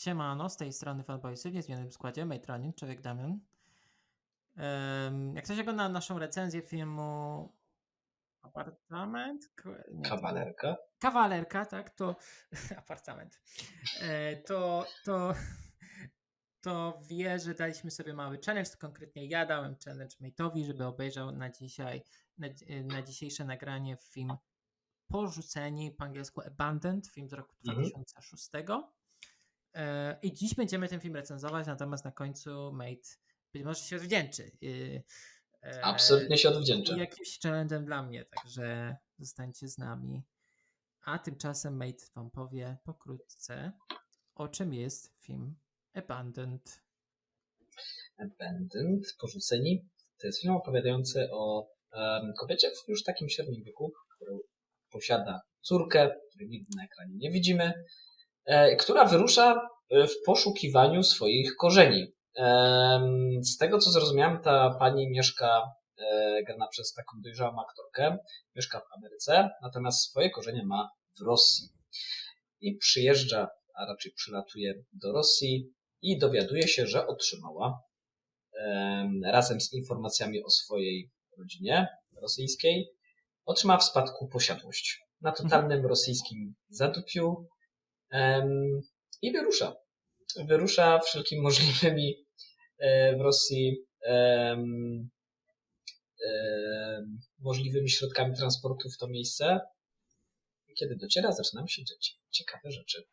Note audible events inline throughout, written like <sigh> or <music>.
Siemano, z tej strony Fanboysy w niezmiennym składzie, Mate Running, Człowiek Damian. Jak ktoś ogląda naszą recenzję filmu Apartament? Nie, Kawalerka. Kawalerka, tak, to <laughs> apartament. E, To, to, <laughs> to wie, że daliśmy sobie mały challenge, konkretnie ja dałem challenge Mate'owi, żeby obejrzał na dzisiaj, na, na dzisiejsze nagranie film Porzuceni, po angielsku Abandoned, film z roku Mhm. 2006. E, I dziś będziemy ten film recenzować, natomiast na końcu Mate być może się odwdzięczy. e, Absolutnie się odwdzięczę. jakimś challenge'em dla mnie, także zostańcie z nami. A tymczasem Mate wam powie pokrótce, o czym jest film Abandoned. Abandoned, porzuceni. To jest film opowiadający o em, kobiecie w już takim średnim wieku, która posiada córkę, której nigdy na ekranie nie widzimy, e, która wyrusza e, w poszukiwaniu swoich korzeni. Z tego co zrozumiałem, ta pani mieszka, e, grana przez taką dojrzałą aktorkę, mieszka w Ameryce, natomiast swoje korzenie ma w Rosji. I przyjeżdża, a raczej przylatuje do Rosji i dowiaduje się, że otrzymała em, razem z informacjami o swojej rodzinie rosyjskiej, otrzymała w spadku posiadłość na totalnym rosyjskim zadupiu i wyrusza. Wyrusza wszelkimi możliwymi e, w Rosji em, możliwymi środkami transportu w to miejsce. I kiedy dociera, zaczynają się dziać ciekawe rzeczy.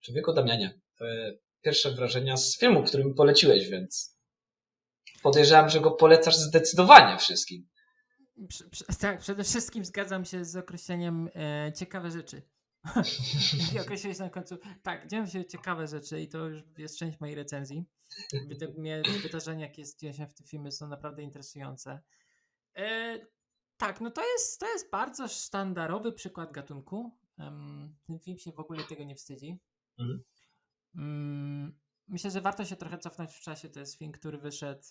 Człowieku Damianie, e, pierwsze wrażenia z filmu, który mi poleciłeś, więc podejrzewam, że go polecasz zdecydowanie wszystkim. Tak, przede wszystkim zgadzam się z określeniem e, ciekawe rzeczy. <laughs> I określiłeś na końcu. Tak, dzieją się ciekawe rzeczy i to już jest część mojej recenzji. Według mnie wydarzenia, jakie dzieją się w tym filmie są naprawdę interesujące. E, tak, no to jest, to jest bardzo sztandarowy przykład gatunku. Em, ten film się w ogóle tego nie wstydzi. Mhm. Mm, myślę, że warto się trochę cofnąć w czasie. To jest film, który wyszedł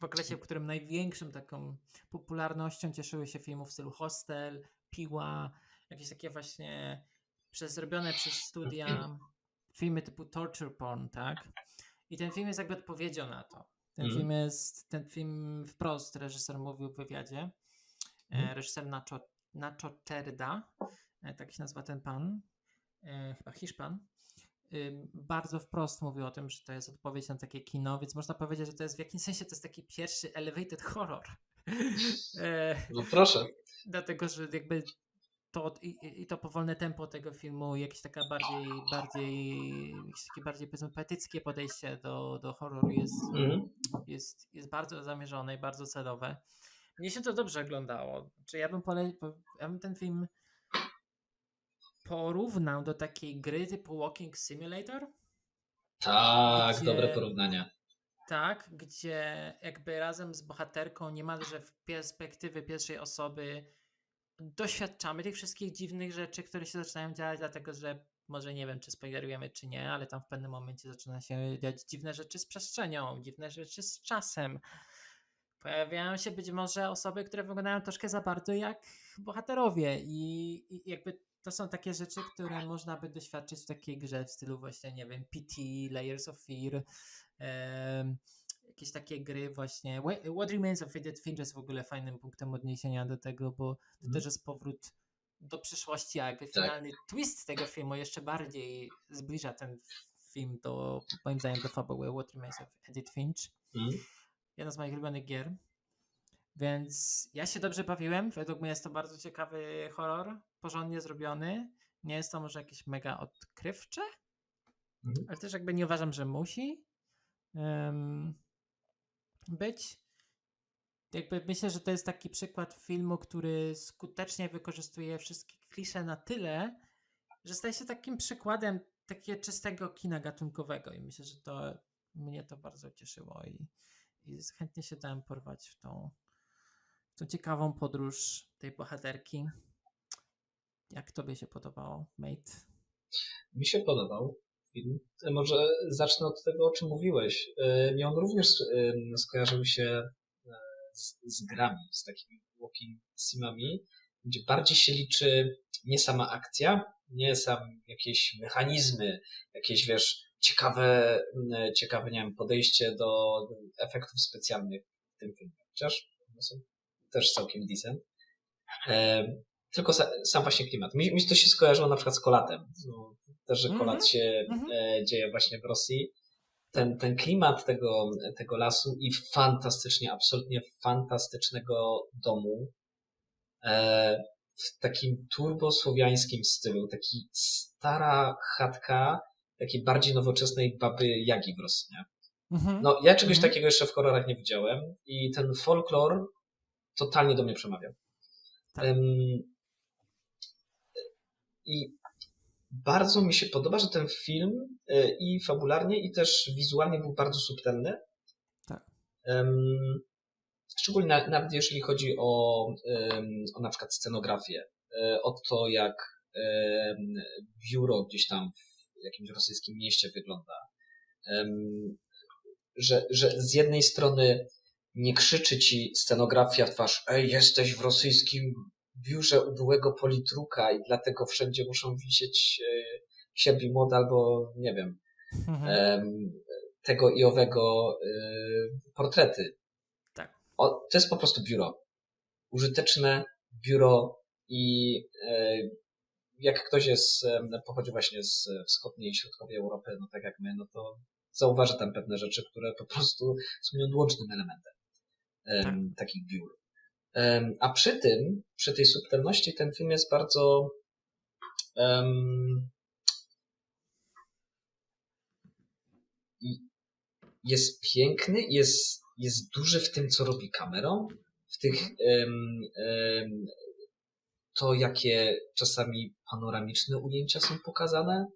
w okresie, w którym największą taką popularnością cieszyły się filmy w stylu Hostel, Piła, jakieś takie właśnie przez, zrobione przez studia filmy typu torture porn, tak? I ten film jest jakby odpowiedzią na to. Ten Mhm. film jest, ten film wprost reżyser mówił w wywiadzie, e, Mhm. reżyser Nacho, Nacho Cerda, e, tak się nazywa ten pan, e, chyba Hiszpan, ym, bardzo wprost mówił o tym, że to jest odpowiedź na takie kino, więc można powiedzieć, że to jest w jakimś sensie to jest taki pierwszy elevated horror. <laughs> No proszę. dlatego, że jakby to i, i to powolne tempo tego filmu, jakieś taka bardziej, bardziej, jakieś takie bardziej powiedzmy poetyckie podejście do, do horroru jest, Mhm. jest, jest bardzo zamierzone i bardzo celowe. Mnie się to dobrze oglądało. Czy ja bym, pole, po- ja bym ten film porównał do takiej gry typu Walking Simulator? Tak, Gdzie- dobre porównanie. Tak, gdzie jakby razem z bohaterką niemalże w perspektywy pierwszej osoby doświadczamy tych wszystkich dziwnych rzeczy, które się zaczynają dziać, dlatego że może nie wiem, czy spoilerujemy, czy nie, ale tam w pewnym momencie zaczyna się dziać dziwne rzeczy z przestrzenią, dziwne rzeczy z czasem. Pojawiają się być może osoby, które wyglądają troszkę za bardzo jak bohaterowie i, i jakby to są takie rzeczy, które można by doświadczyć w takiej grze w stylu właśnie, nie wiem, PT, Layers of Fear, em, jakieś takie gry właśnie. Wha- What Remains of Edith Finch jest w ogóle fajnym punktem odniesienia do tego, bo to Mhm. też jest powrót do przyszłości, a jakby finalny twist tego filmu jeszcze bardziej zbliża ten film do, moim zdaniem, do fabuły What Remains of Edith Finch Mhm. jedna z moich ulubionych gier. Więc ja się dobrze bawiłem. Według mnie jest to bardzo ciekawy horror, porządnie zrobiony. Nie jest to może jakieś mega odkrywcze, Mhm. ale też jakby nie uważam, że musi em, być. Jakby myślę, że to jest taki przykład filmu, który skutecznie wykorzystuje wszystkie klisze na tyle, że staje się takim przykładem takiego czystego kina gatunkowego i myślę, że to mnie to bardzo cieszyło i, i chętnie się dałem porwać w tą, w tą ciekawą podróż tej bohaterki. Jak tobie się podobało, mate? Mi się podobał film. E, Może zacznę od tego, o czym mówiłeś. E, Mi on również e, skojarzył się e, z, z grami, z takimi walking simami, gdzie bardziej się liczy nie sama akcja, nie sam jakieś mechanizmy, jakieś, wiesz, ciekawe, ciekawe, nie wiem, podejście do efektów specjalnych w tym filmie. Chociaż one są też całkiem decent. Tylko sa, sam właśnie klimat. Mi, mi to się skojarzyło na przykład z Kolatem. No, też, że Kolat Mhm, się mhm. e, dzieje właśnie w Rosji. Ten, ten klimat tego, tego lasu i fantastycznie, absolutnie fantastycznego domu e, w takim turbosłowiańskim stylu, taki stara chatka takiej bardziej nowoczesnej baby Jagi w Rosji. Mhm. No, ja czegoś Mhm. takiego jeszcze w horrorach nie widziałem i ten folklor totalnie do mnie przemawia. Tak. I bardzo mi się podoba, że ten film e, i fabularnie, i też wizualnie był bardzo subtelny. Tak. Szczególnie na, nawet jeżeli chodzi o, o na przykład scenografię, e, o to jak biuro gdzieś tam w jakimś rosyjskim mieście wygląda. Że, że z jednej strony nie krzyczy ci scenografia w twarz, ej, jesteś w rosyjskim biurze u byłego politruka i dlatego wszędzie muszą wisieć e, sierpi młode albo, nie wiem, Mhm. tego i owego e, portrety. Tak. O, to jest po prostu biuro. Użyteczne biuro i e, jak ktoś jest, pochodzi właśnie z wschodniej i środkowej Europy, no tak jak my, no to zauważy tam pewne rzeczy, które po prostu są nieodłącznym elementem em, takich biur. A przy tym, przy tej subtelności, ten film jest bardzo i jest piękny, jest, jest duży w tym, co robi kamerą, w tych em, em, to, jakie czasami panoramiczne ujęcia są pokazane,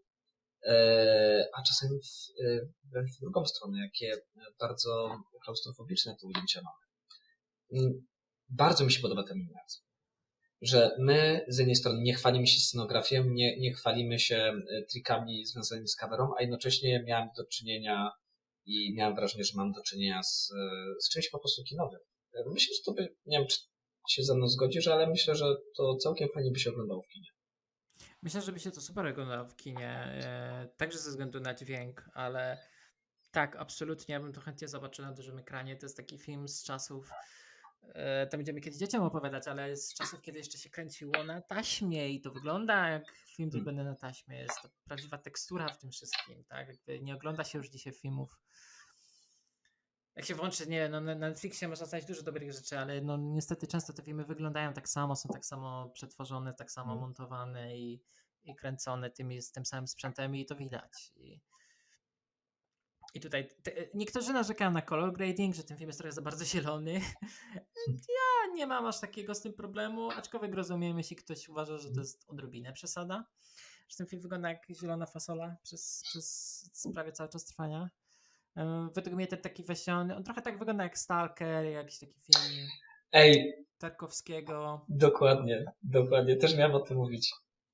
e, a czasami w, e, wręcz w drugą stronę, jakie bardzo klaustrofobiczne te ujęcia mamy. Bardzo mi się podoba ten miniac. Że my z jednej strony nie chwalimy się scenografią, nie, nie chwalimy się e, trikami związanymi z kamerą, a jednocześnie miałem do czynienia i miałem wrażenie, że mam do czynienia z, e, z czymś po prostu kinowym. E, Myślę, że to by, nie wiem, czy się ze mną zgodzisz, ale myślę, że to całkiem fajnie by się oglądało w kinie. Myślę, że by się to super oglądało w kinie, także ze względu na dźwięk, ale tak, absolutnie, ja bym to chętnie zobaczył na dużym ekranie. To jest taki film z czasów, to będziemy kiedyś dzieciom opowiadać, ale z czasów, kiedy jeszcze się kręciło na taśmie i to wygląda jak film Hmm. zrobiony na taśmie. Jest to prawdziwa tekstura w tym wszystkim, tak? Jakby nie ogląda się już dzisiaj filmów. Jak się włączy, nie, no na Netflixie można znaleźć dużo dobrych rzeczy, ale no niestety często te filmy wyglądają tak samo, są tak samo przetworzone, tak samo Mhm. montowane i, i kręcone tymi, z tym samym sprzętem i to widać. I, i tutaj te, niektórzy narzekają na color grading, że ten film jest trochę za bardzo zielony. <laughs> Ja nie mam aż takiego z tym problemu, aczkolwiek rozumiem, jeśli ktoś uważa, że to jest odrobinę przesada, że ten film wygląda jak zielona fasola przez, przez prawie cały czas trwania. Em, Według mnie ten taki on, on trochę tak wygląda jak Stalker, jakiś taki film Ej, Tarkowskiego. dokładnie, dokładnie, też miałem o tym mówić.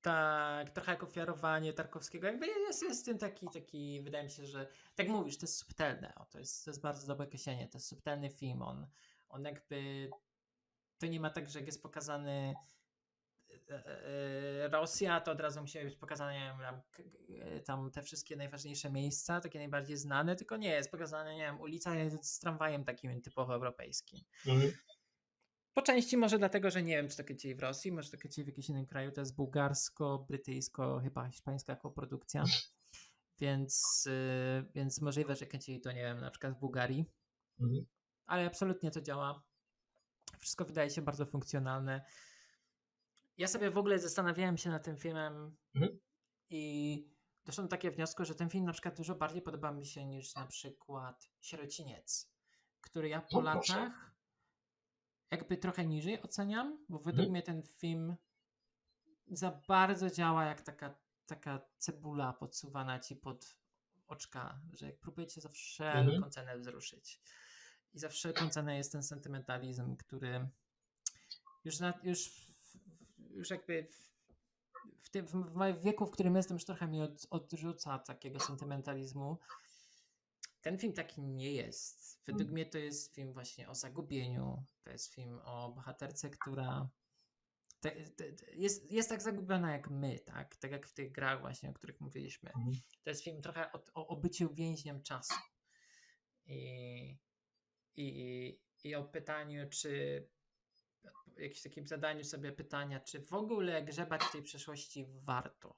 Tak, trochę jak ofiarowanie Tarkowskiego. Jakby jest, jest w tym taki, taki, wydaje mi się, że tak mówisz, to jest subtelne. O, to, jest, to jest bardzo dobre określenie. To jest subtelny film. On, on jakby to nie ma tak, że jak jest pokazany e, e, Rosja, to od razu musi być pokazane nie wiem, tam, e, te wszystkie najważniejsze miejsca, takie najbardziej znane, tylko nie, jest pokazane, nie wiem, ulica z tramwajem takim typowo europejskim. Mhm. Po części może dlatego, że nie wiem, czy to kręcili w Rosji, może to kręcili w jakimś innym kraju, to jest bułgarsko, brytyjsko, chyba hiszpańska koprodukcja, więc, y, więc możliwe, że kręcili to, nie wiem, na przykład w Bułgarii, Mhm. ale absolutnie to działa. Wszystko wydaje się bardzo funkcjonalne. Ja sobie w ogóle zastanawiałem się nad tym filmem Mhm. i doszedłem do takiego wniosku, że ten film na przykład dużo bardziej podoba mi się niż na przykład Sierociniec, który ja po No latach jakby trochę niżej oceniam, bo według Mhm. mnie ten film za bardzo działa jak taka, taka cebula podsuwana ci pod oczka, że jak próbujecie za wszelką Mhm. cenę wzruszyć. I za wszelką cenę jest ten sentymentalizm, który już, na, już, już jakby w, w, tym, w wieku, w którym jestem, już trochę mi od, odrzuca takiego sentymentalizmu. Ten film taki nie jest. Według Mm. mnie to jest film właśnie o zagubieniu. To jest film o bohaterce, która te, te, te, jest, jest tak zagubiona jak my, tak? Tak jak w tych grach właśnie, o których mówiliśmy. Mhm. To jest film trochę o, o, o byciu więźniem czasu. I, i, I o pytaniu, czy jakimś takim zadaniu sobie pytania, czy w ogóle grzebać w tej przeszłości warto.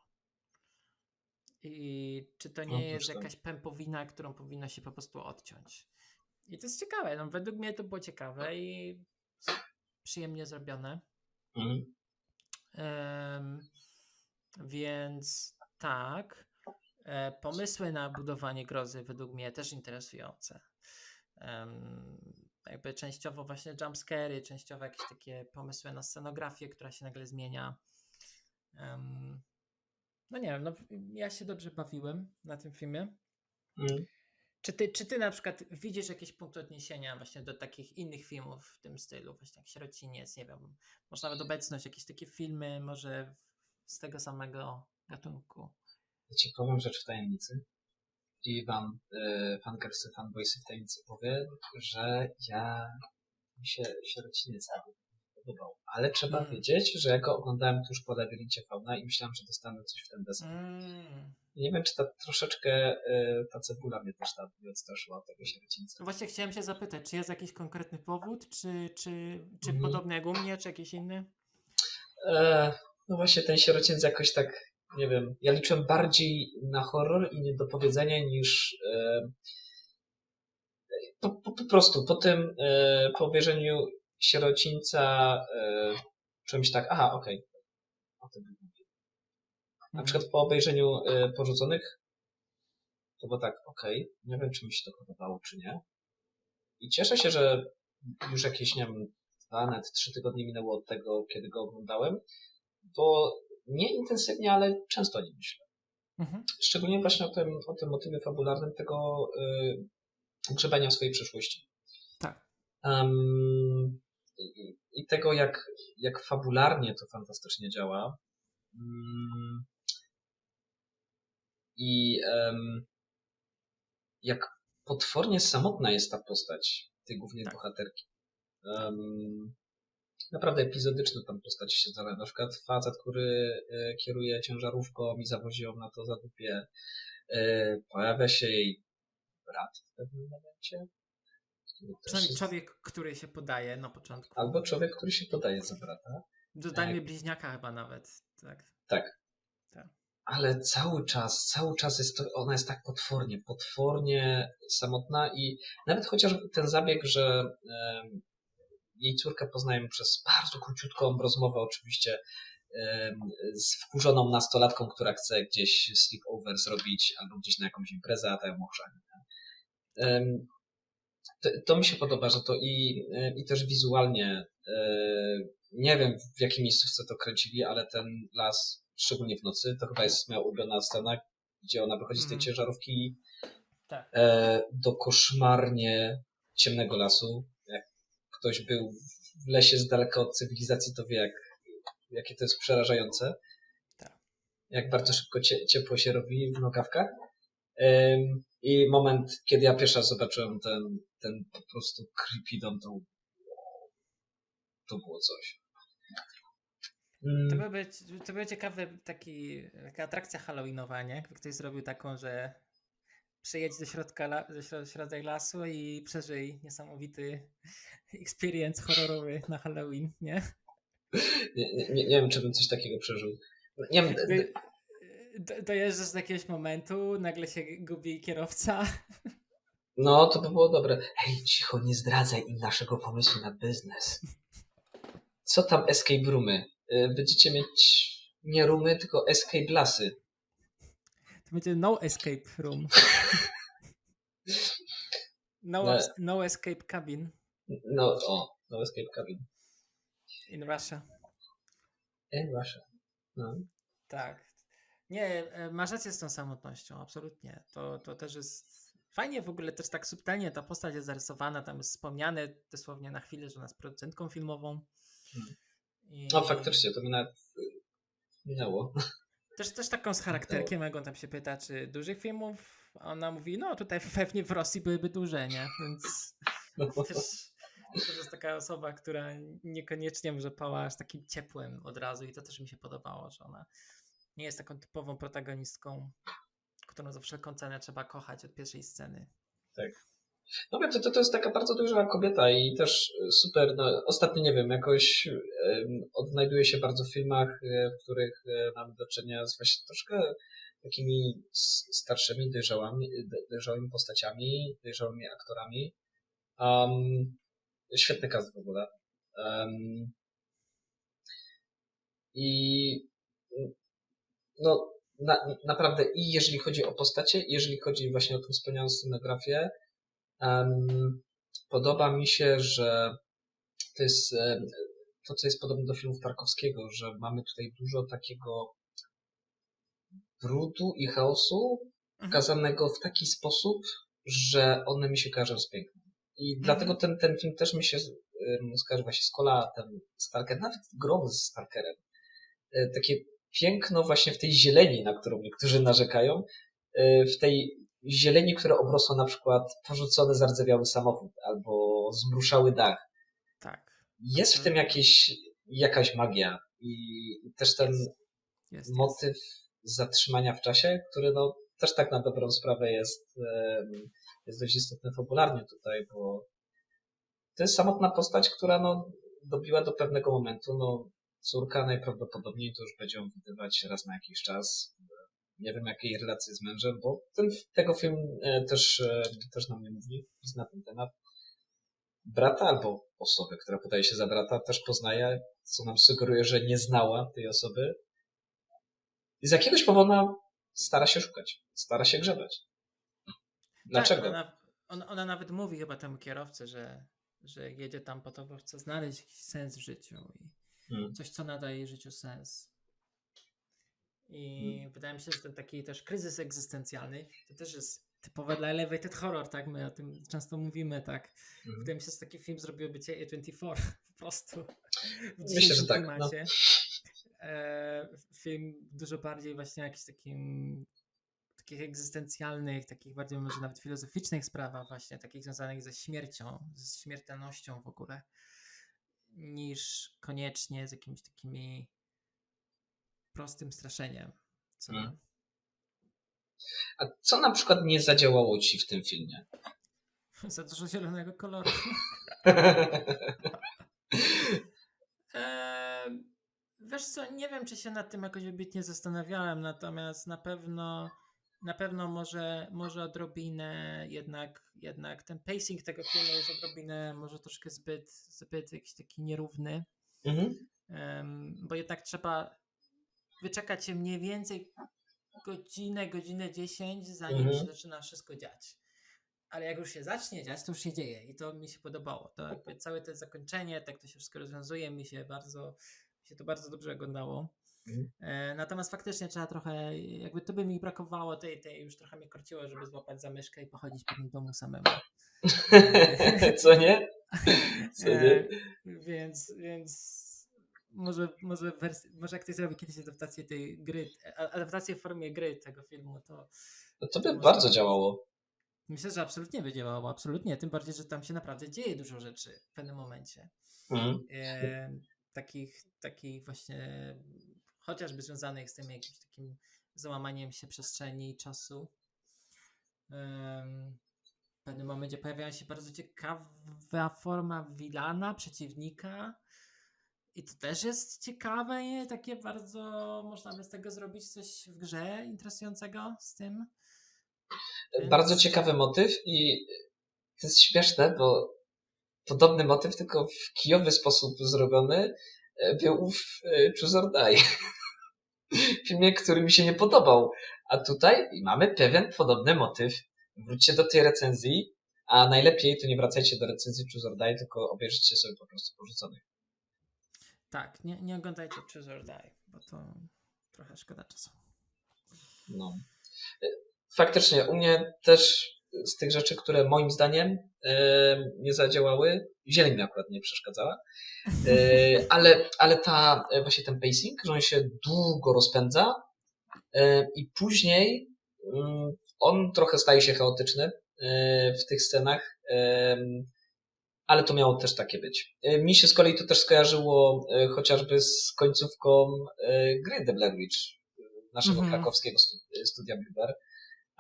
I czy to nie No, jest jakaś pępowina, którą powinno się po prostu odciąć. I to jest ciekawe. No, według mnie to było ciekawe i przyjemnie zrobione. Mhm. Em, więc tak. E, pomysły na budowanie grozy według mnie też interesujące. Em, jakby częściowo właśnie jumpscary, częściowo jakieś takie pomysły na scenografię, która się nagle zmienia. Em, no nie wiem, no, ja się dobrze bawiłem na tym filmie. Mhm. Czy ty, czy ty na przykład widzisz jakiś punkt odniesienia właśnie do takich innych filmów w tym stylu, właśnie jak Sierociniec, nie wiem, może nawet obecność, jakieś takie filmy, może z tego samego gatunku. Ja ci powiem rzecz w tajemnicy. I wam, e, fangersy, fanboysy w tajemnicy powiem, że ja mi się sierociniec podobał. Ale trzeba Mm. wiedzieć, że ja go oglądałem tuż po labiryncie fauna i myślałem, że dostanę coś w ten desen. Mm. Nie wiem, czy ta troszeczkę e, ta cebula mnie też tam nie odstraszyła od tego sierocińca. Właśnie chciałem się zapytać, czy jest jakiś konkretny powód, czy, czy, czy Mhm. podobny jak u mnie, czy jakiś inny? E, no właśnie ten sierocińc jakoś tak, nie wiem, ja liczyłem bardziej na horror i niedopowiedzenia niż e, po, po, po prostu po tym, e, po obejrzeniu sierocińca czułem się tak, aha, okej. O tym mówię. Na Mhm. przykład po obejrzeniu e, porzuconych to było tak, okej, nie wiem czy mi się to podobało, czy nie. I cieszę się, że już jakieś, nie wiem, dwa, nawet trzy tygodnie minęło od tego, kiedy go oglądałem, bo nie intensywnie, ale często o nim myślę. Mhm. Szczególnie właśnie o tym, o tym motywie fabularnym tego y, grzebania w swojej przyszłości. Tak. Em, i, I tego, jak, jak fabularnie to fantastycznie działa. Mm, I em, jak potwornie samotna jest ta postać tej głównej Tak. bohaterki. Em, naprawdę epizodyczne tam postaci się zdarzają. Na przykład facet, który e, kieruje ciężarówką i zawozi ją na to zadupie. E, pojawia się jej brat w pewnym momencie. Przynajmniej człowiek, który się podaje na początku. Albo człowiek, który się podaje za brata. Dodajmy bliźniaka chyba nawet. Tak. ale cały czas, cały czas jest to, ona jest tak potwornie, potwornie samotna i nawet chociaż ten zabieg, że em, jej córkę poznajemy przez bardzo króciutką rozmowę oczywiście em, z wkurzoną nastolatką, która chce gdzieś sleepover zrobić albo gdzieś na jakąś imprezę, a ta ją ochrzani. To, to mi się podoba, że to i, e, i też wizualnie e, nie wiem w jakiej miejscówce to kręcili, ale ten las, szczególnie w nocy, to chyba jest moja ulubiona scena, gdzie ona wychodzi z tej Mhm. ciężarówki Tak. e, do koszmarnie ciemnego lasu. Jak ktoś był w lesie z daleka od cywilizacji, to wie, jak, jakie to jest przerażające. Tak. Jak bardzo szybko cie, ciepło się robi w nogawkach. I moment, kiedy ja pierwszy raz zobaczyłem ten, ten po prostu creepy dom, to, to było coś. Mm, To by być, to by ciekawy taki, taka atrakcja halloweenowa, nie? Jakby ktoś zrobił taką, że przyjedź do środka, do środ- środek lasu i przeżyj niesamowity <laughs> experience horrorowy na Halloween, nie? nie, nie, nie wiem, czy bym coś takiego przeżył. Nie wiem, d- d- Jakby, do- dojeżdżasz do jakiegoś momentu, nagle się gubi kierowca. No, to by było dobre. Hej, cicho, nie zdradzaj im naszego pomysłu na biznes. Co tam escape roomy? Y, Będziecie mieć nie roomy, tylko escape lasy. To będzie no escape room. No, No. no escape cabin No, o, no escape cabin. in Russia. Ej, wasza. No. Tak. Nie, e, masz rację z tą samotnością, absolutnie. To, to też jest fajnie w ogóle, też tak subtelnie ta postać jest zarysowana, tam jest wspomniane dosłownie na chwilę, że ona jest producentką filmową. Hmm. I No, faktycznie, to mi nawet y, minęło. <laughs> Też, też taką z charakterkiem, jak on tam się pyta, czy dużych filmów, a ona mówi, no tutaj <laughs> pewnie w Rosji byłyby duże, nie? Więc No, <laughs> też, To jest taka osoba, która niekoniecznie może pała aż takim ciepłem od razu i to też mi się podobało, że ona nie jest taką typową protagonistką, którą za wszelką cenę trzeba kochać od pierwszej sceny. No wiem, to, to, to jest taka bardzo dojrzała kobieta i też super, no ostatnio nie wiem, jakoś um, odnajduje się bardzo w filmach, e, w których e, mamy do czynienia z właśnie troszkę takimi starszymi, dojrzałymi, dojrzałymi postaciami, dojrzałymi aktorami. Um, świetny cast w ogóle. Um, I no na, naprawdę i jeżeli chodzi o postacie, i jeżeli chodzi właśnie o tą wspomnianą scenografię, um, podoba mi się, że to jest em, to, co jest podobne do filmów Tarkowskiego, że mamy tutaj dużo takiego brudu i chaosu Mhm. pokazanego w taki sposób, że one mi się kojarzą z pięknem. I dlatego ten, ten film też mi się skojarzy właśnie z Kolatem, Stalker, nawet Grom z Stalkerem. E, Takie piękno właśnie w tej zieleni, na którą niektórzy narzekają, e, w tej zieleni, która obrosła na przykład porzucony, zardzewiały samochód albo zmruszały dach. Tak, Jest w tym jakieś, jakaś magia i też ten jest. jest. motyw zatrzymania w czasie, który no też tak na dobrą sprawę jest, jest dość istotny fabularnie tutaj, bo to jest samotna postać, która no dobiła do pewnego momentu, no córka najprawdopodobniej to już będzie ją widywać raz na jakiś czas. Nie wiem jakiej relacji z mężem, bo ten, tego film e, też, e, też nam nie mówi nic na ten temat. Brata albo osobę, która podaje się za brata, też poznaje, co nam sugeruje, że nie znała tej osoby, i z jakiegoś powodu stara się szukać, stara się grzebać. Dlaczego? Tak, ona, ona, ona nawet mówi chyba temu kierowcy, że, że jedzie tam po to, bo chce znaleźć jakiś sens w życiu i Hmm. coś, co nadaje życiu sens. I Hmm. wydaje mi się, że ten taki też kryzys egzystencjalny, to też jest typowe dla elevated horror, tak? My o tym często mówimy, tak? Mhm. Wydaje mi się, że taki film zrobiłby cię A24 po prostu. W Myślę, że dzisiejszym tak, no. E, film dużo bardziej właśnie jakiś takim takich egzystencjalnych, takich bardziej może nawet filozoficznych sprawach właśnie, takich związanych ze śmiercią, z śmiertelnością w ogóle, niż koniecznie z jakimiś takimi prostym straszeniem. Co Mm. nie? A co na przykład nie zadziałało ci w tym filmie? <laughs> Za dużo zielonego koloru. <laughs> Wiesz co, nie wiem, czy się nad tym jakoś wybitnie zastanawiałem, natomiast na pewno na pewno może, może odrobinę jednak, jednak ten pacing tego filmu jest odrobinę może troszkę zbyt, zbyt jakiś taki nierówny, mhm. em, bo jednak trzeba wyczekać się mniej więcej godzinę, godzinę 10, zanim Mhm. się zaczyna wszystko dziać. Ale jak już się zacznie dziać, to już się dzieje i to mi się podobało. To jakby całe to zakończenie, tak to się wszystko rozwiązuje, mi się bardzo, mi się to bardzo dobrze oglądało. Mhm. E, natomiast faktycznie trzeba trochę, jakby to by mi brakowało tej, tej już trochę mnie korciło, żeby złapać za myszkę i pochodzić po tym domu samemu. <laughs> Co nie? <laughs> Co nie? E, więc, więc może, może, może jak ktoś zrobi kiedyś adaptację tej gry, adaptację w formie gry tego filmu, to No to by może- bardzo działało. myślę, że absolutnie by działało, absolutnie, tym bardziej, że tam się naprawdę dzieje dużo rzeczy w pewnym momencie. Mhm. E, takich, takich właśnie chociażby związanych z tym jakimś takim załamaniem się przestrzeni i czasu. W pewnym momencie pojawia się bardzo ciekawa forma wilana, przeciwnika. I to też jest ciekawe, nie? takie bardzo można by z tego zrobić coś w grze interesującego z tym. Więc- Bardzo ciekawy motyw i to jest śmieszne, bo podobny motyw, tylko w kijowy sposób zrobiony, e, był w e, Choose or Die. <laughs> <laughs> Filmie, który mi się nie podobał. A tutaj mamy pewien podobny motyw. Wróćcie do tej recenzji, a najlepiej to nie wracajcie do recenzji Choose or Die, tylko obejrzyjcie sobie po prostu porzuconych. Tak, nie, nie oglądajcie Choose or Die, bo to trochę szkoda czasu. No. E, Faktycznie, u mnie też z tych rzeczy, które moim zdaniem nie zadziałały, zieleń mi akurat nie przeszkadzała, e, ale, ale ta, e, właśnie ten pacing, że on się długo rozpędza e, i później mm, on trochę staje się chaotyczny w tych scenach, ale to miało też takie być. Mi się z kolei to też skojarzyło chociażby z końcówką gry The Blair Witch, naszego Mhm. krakowskiego stu- studia Bilber.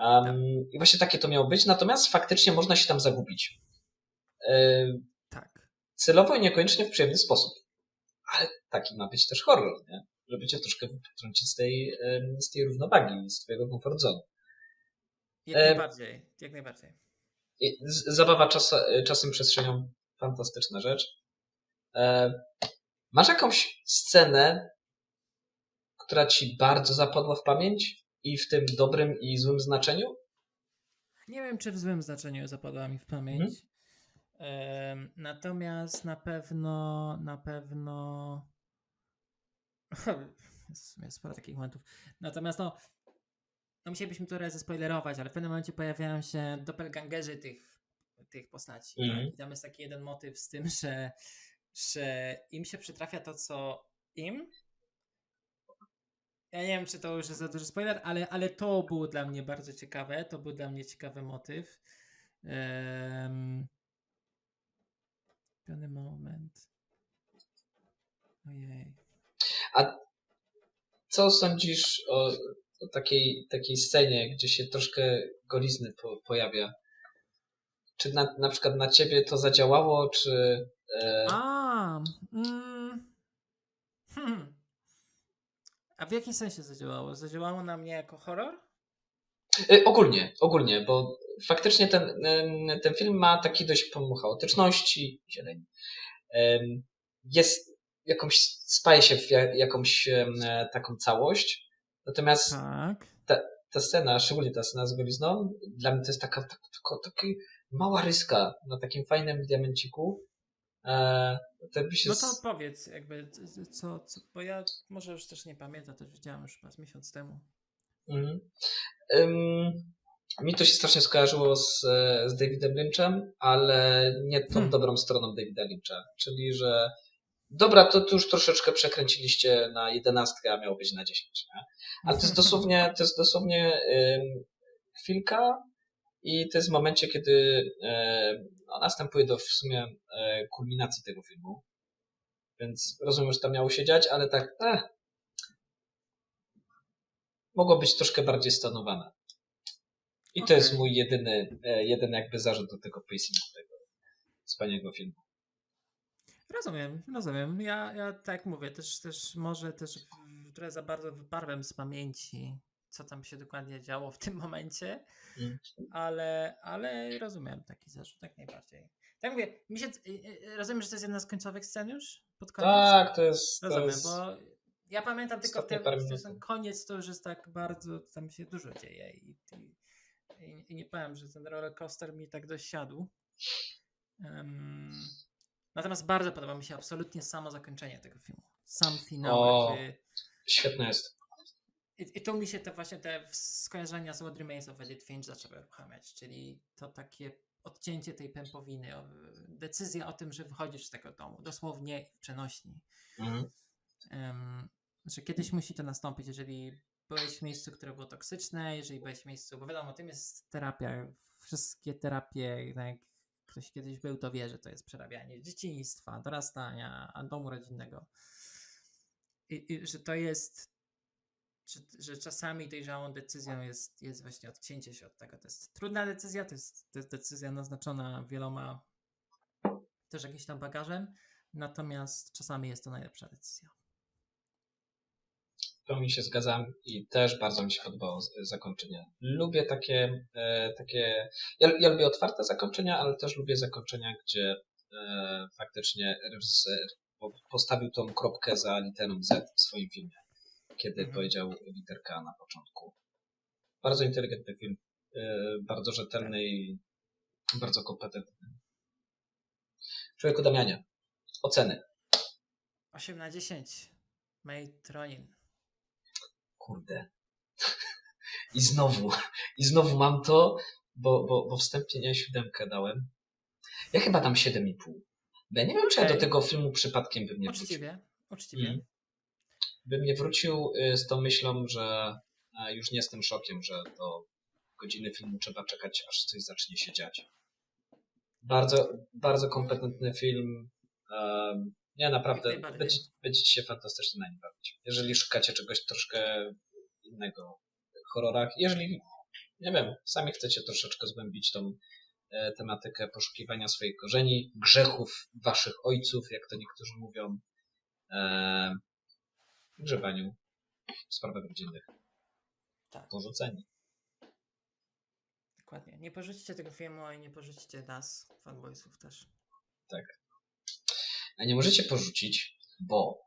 Um, I właśnie takie to miało być, natomiast faktycznie można się tam zagubić. Y, Tak. celowo i niekoniecznie w przyjemny sposób. Ale taki ma być też horror, nie? Żeby cię troszkę wytrącić z tej, z tej równowagi, z twojego comfort zone. Jak E, najbardziej, jak najbardziej. Zabawa czas, czasem przestrzenią, fantastyczna rzecz. E, masz jakąś scenę, która ci bardzo zapadła w pamięć i w tym dobrym i złym znaczeniu? Nie wiem, czy w złym znaczeniu zapadła mi w pamięć. Mhm. Em, natomiast na pewno, na pewno. <laughs> Jest, jest sporo takich momentów. Natomiast no, no musielibyśmy to trochę zespoilerować, ale w pewnym momencie pojawiają się doppelgangerzy tych, tych postaci. Mhm. Tak? I tam jest taki jeden motyw z tym, że, że im się przytrafia to, co im. Ja nie wiem, czy to już jest za duży spoiler, ale, ale to było dla mnie bardzo ciekawe. To był dla mnie ciekawy motyw. Um, pewny moment. Ojej. Co sądzisz o, o takiej, takiej scenie, gdzie się troszkę golizny po, pojawia? Czy na, na przykład na ciebie to zadziałało, czy... E, A, mm, hmm. A w jakim sensie zadziałało? Zadziałało na mnie jako horror? E, Ogólnie, ogólnie, bo faktycznie ten, ten film ma taki dość pomysł chaotyczności, zieleni. Em, Jest jakąś, spaje się w ja- jakąś taką całość. Natomiast Tak. ta scena, szczególnie ta scena z golizną, dla mnie to jest taka, taka, taka, taka mała ryska na takim fajnym diamenciku. E, by się No to powiedz, jakby, co, co, bo ja może już też nie pamiętam, to już widziałem już chyba miesiąc temu. Mhm. Ym, mi to się strasznie skojarzyło z, z Davidem Lynchem, ale nie tą Hmm. dobrą stroną Davida Lyncha. Czyli, że dobra, to tu już troszeczkę przekręciliście na jedenastkę, a miało być na 10. Nie? Ale to jest dosłownie, to jest dosłownie ym, chwilka i to jest w momencie, kiedy e, no, następuje do w sumie e, kulminacji tego filmu. Więc rozumiem, że to miało się dziać, ale tak, eh, mogło być troszkę bardziej stanowane. I to Okej. jest mój jedyny, e, jedyny jakby zarzut do tego pacingu tego wspaniałego filmu. Rozumiem, rozumiem. Ja, ja tak mówię, też, też może też trochę za bardzo wyparłem z pamięci, co tam się dokładnie działo w tym momencie, Mm. ale, ale rozumiem taki zarzut, jak najbardziej. Tak mówię, mi się, y, y, rozumiem, że to jest jedna z końcowych scen już? Pod koniec? Tak, to jest. To Rozumiem, jest bo ja pamiętam tylko ten, ten, koniec, to już jest tak bardzo, tam się dużo dzieje i, i, i nie powiem, że ten roller coaster mi tak dosiadł. Um, natomiast bardzo podoba mi się absolutnie samo zakończenie tego filmu. Sam finał. O. jakby- świetne jest. I, I tu mi się te właśnie te skojarzenia z What Remains of Edith Finch zaczęły uruchamiać, czyli to takie odcięcie tej pępowiny, decyzja o tym, że wychodzisz z tego domu, dosłownie w przenośni. Mhm. Em, że kiedyś musi to nastąpić, jeżeli byłeś w miejscu, które było toksyczne, jeżeli byłeś w miejscu, bo wiadomo, tym jest terapia. Wszystkie terapie, jak ktoś kiedyś był, to wie, że to jest przerabianie dzieciństwa, dorastania, domu rodzinnego. I, i że to jest, że, że czasami dojrzałą decyzją jest, jest właśnie odcięcie się od tego. To jest trudna decyzja, to jest, to jest decyzja naznaczona wieloma też jakimś tam bagażem, natomiast czasami jest to najlepsza decyzja. W pełni się zgadzam i też bardzo mi się podobało zakończenie. Lubię takie, e, takie ja, ja lubię otwarte zakończenia, ale też lubię zakończenia, gdzie e, faktycznie reżyser po- postawił tą kropkę za literą Z w swoim filmie, kiedy Mhm. powiedział literka na początku. Bardzo inteligentny film, e, bardzo rzetelny i bardzo kompetentny. Człowieku Damianie, oceny. 8 na 10. May Tronin. Kurde. <laughs> I znowu, i znowu mam to, bo, bo, bo wstępnie nie siódemkę dałem. Ja chyba dam 7,5. Bo ja nie wiem, czy ja do tego filmu przypadkiem bym nie wrócił. Uczciwie. Uczciwie. Bym nie wrócił y, z tą myślą, że e, już nie tym szokiem, że do godziny filmu trzeba czekać, aż coś zacznie się dziać. Bardzo, bardzo kompetentny film. Um, nie, naprawdę, będzie, będziecie się fantastycznie na nim bawić. Jeżeli szukacie czegoś troszkę innego w horrorach, jeżeli, nie wiem, sami chcecie troszeczkę zgłębić tą e, tematykę poszukiwania swoich korzeni, grzechów waszych ojców, jak to niektórzy mówią, e, grzebaniu w sprawach rodzinnych. Tak. Porzuceni. Dokładnie. Nie porzućcie tego filmu i nie porzućcie nas, fanboysów też. A nie możecie porzucić, bo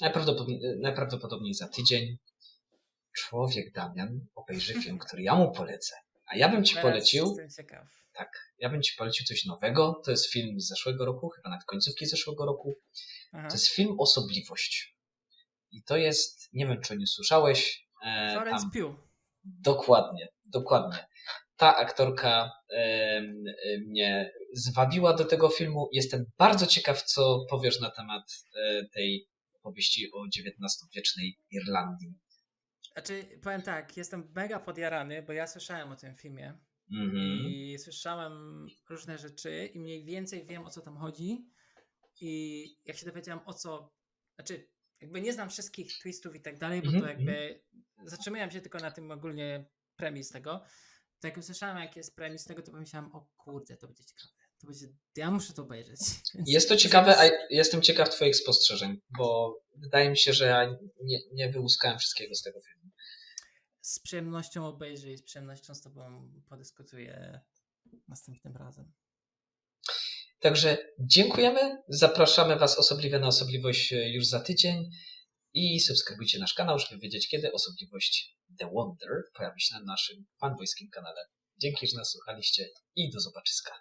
najprawdopodobniej, najprawdopodobniej za tydzień człowiek Damian obejrzy film, <laughs> który ja mu polecę. A ja bym ci Teraz polecił, Jestem ciekaw. ja bym ci polecił coś nowego. To jest film z zeszłego roku, chyba nad końcówki zeszłego roku. Aha. To jest film Osobliwość. I to jest, nie wiem czy o nim słyszałeś, e, Florence tam Pugh. Dokładnie, dokładnie. Ta aktorka em, e, mnie zwabiła do tego filmu. Jestem bardzo ciekaw, co powiesz na temat e, tej opowieści o XIX-wiecznej Irlandii. Znaczy, powiem tak, jestem mega podjarany, bo ja słyszałem o tym filmie Mhm. i słyszałem różne rzeczy i mniej więcej wiem o co tam chodzi. I jak się dowiedziałem o co, znaczy, jakby nie znam wszystkich twistów i tak dalej, bo to Mhm, jakby zatrzymałem się tylko na tym ogólnie premis tego. To jak usłyszałem, jaki jest premis tego, to pomyślałem, o kurde, to będzie ciekawe. To będzie, ja muszę to obejrzeć. <laughs> Jest to ciekawe, a jestem ciekaw Twoich spostrzeżeń, bo wydaje mi się, że ja nie, nie wyłuskałem wszystkiego z tego filmu. Z przyjemnością obejrzę i z przyjemnością z Tobą podyskutuję następnym razem. Także dziękujemy, zapraszamy Was osobliwie na osobliwość e, już za tydzień i subskrybujcie nasz kanał, żeby wiedzieć, kiedy osobliwość The Wonder pojawi się na naszym fanboyskim kanale. Dzięki, że nas słuchaliście i do zobaczyska.